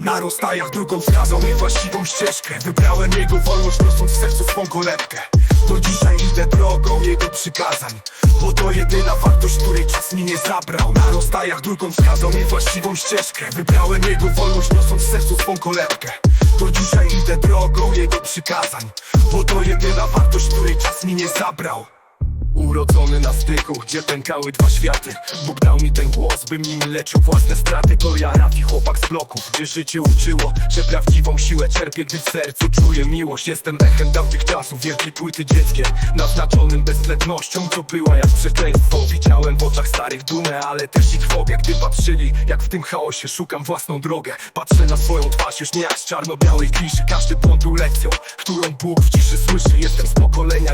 Na rozstajach drugą wskazał mi właściwą ścieżkę. Wybrałem jego wolność, niosąc w sercu swą kolebkę. Do dzisiaj idę drogą jego przykazań Bo to jedyna wartość, której czas mi nie zabrał. Na rozstajach drugą wskazał mi właściwą ścieżkę. Wybrałem jego wolność, niosąc w sercu swą kolebkę. Do dzisiaj idę drogą jego przykazań Bo to jedyna wartość, której czas mi nie zabrał Urodzony na styku, gdzie pękały dwa światy. Bóg dał mi ten głos, bym nim leczył własne straty. To ja Rafi, chłopak z bloków, gdzie życie uczyło Że prawdziwą siłę czerpię, gdy w sercu czuję miłość. Jestem echem dawnych czasów, wielkiej płyty dzieckie Naznaczonym bezwzględnością, co była jak przekleństwo Widziałem w oczach starych dumę, ale też ich fobie Gdy patrzyli, jak w tym chaosie szukam własną drogę Patrzę na swoją twarz, już nie jak z czarno-białej kliszy. Każdy błąd był lekcją, którą Bóg w ciszy słyszy. Jestem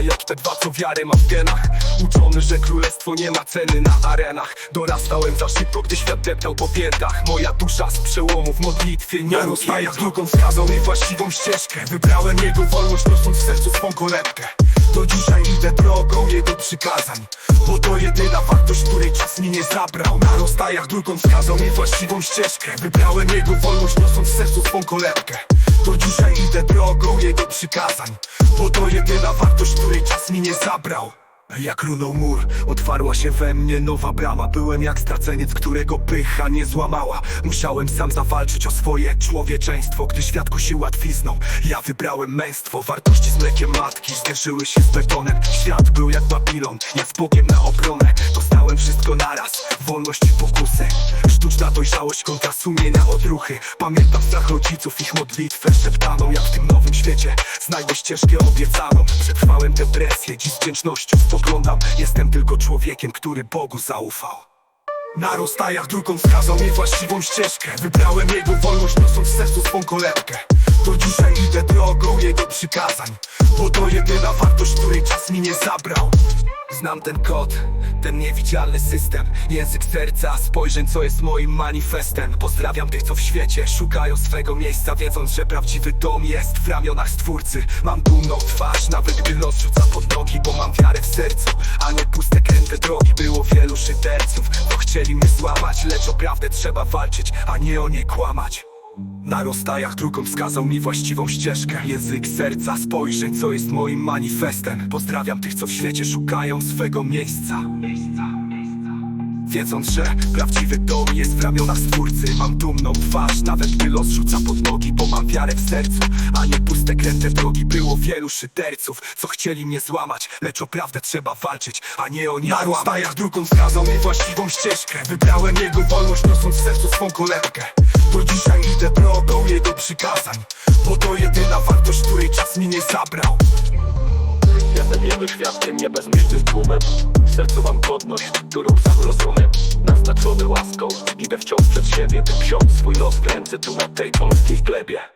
z pokolenia JP2, co wiarę mam w genach. Uczony, że królestwo nie ma ceny na arenach. Dorastałem za szybko, gdy świat deptał po piętach Moja dusza z przełomu w modlitwie nie rozstaje drugą wskazał mi właściwą ścieżkę Wybrałem jego wolność, niosąc w sercu swą kolebkę. Do dzisiaj idę drogą jego przykazań Bo to jedyna wartość, której czas mi nie zabrał. Na rozstajach drugą wskazał mi właściwą ścieżkę Wybrałem jego wolność, niosąc w sercu swą kolebkę Do dzisiaj idę drogą jego przykazań. Bo to jedyna wartość, której czas mi nie zabrał. Jak runął mur, otwarła się we mnie nowa brama. Byłem jak straceniec, którego pycha nie złamała. Musiałem sam zawalczyć o swoje człowieczeństwo Gdy świat kusił łatwizną, ja wybrałem męstwo Wartości z mlekiem matki zderzyły się z betonem. Świat był jak Babilon, ja z Bogiem na obronę Wszystko naraz, wolność i pokusy Sztuczna dojrzałość kontra sumienia odruchy. Pamiętam strach rodziców, ich modlitwę szeptaną Jak w tym nowym świecie. Znajdę ścieżkę obiecaną. Przetrwałem depresję, dziś z wdzięcznością spoglądam. Jestem tylko człowiekiem, który Bogu zaufał. Na rozstajach drugą wskazał mi właściwą ścieżkę. Wybrałem jego wolność, niosąc w sercu swą kolebkę. Do dzisiaj idę drogą jego przykazań Bo to jedyna wartość, której czas mi nie zabrał Znam ten kod, ten niewidzialny system. Język serca, spojrzeń, co jest moim manifestem. Pozdrawiam tych, co w świecie szukają swego miejsca Wiedząc, że prawdziwy dom jest w ramionach Stwórcy. Mam dumną twarz, nawet gdy los rzuca pod nogi Bo mam wiarę w sercu, a nie puste kręte drogi. Było wielu szyderców, co chcieli mnie złamać Lecz o prawdę trzeba walczyć, a nie o niej kłamać na rozstajach drugą wskazał mi właściwą ścieżkę. Język serca, spojrzeń, co jest moim manifestem. Pozdrawiam tych, co w świecie szukają swego miejsca. Wiedząc, że prawdziwy dom jest w ramionach Stwórcy Mam dumną twarz, nawet gdy los rzuca pod nogi Bo mam wiarę w sercu, a nie puste kręte drogi. Było wielu szyderców, co chcieli mnie złamać Lecz o prawdę trzeba walczyć, a nie o nie. Na rozstajach drugą wskazał mi właściwą ścieżkę. Wybrałem jego wolność, niosąc w sercu swą kolebkę Do dzisiaj idę drogą jego przykazań Bo to jedyna wartość, której czas mi nie zabrał. Jestem jego świadkiem, nie bezmyślnym tłumem. W sercu mam godność, którą sam rozumiem. Naznaczony łaską, idę wciąż przed siebie By wziąć swój los w ręce tu na tej polskiej glebie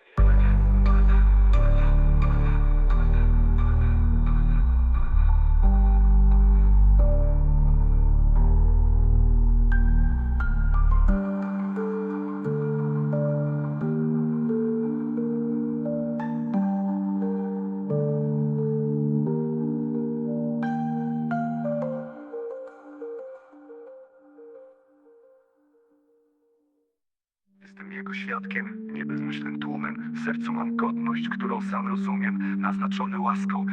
Jestem jego świadkiem, nie bezmyślnym tłumem W sercu mam godność, którą sam rozumiem. Naznaczony łaską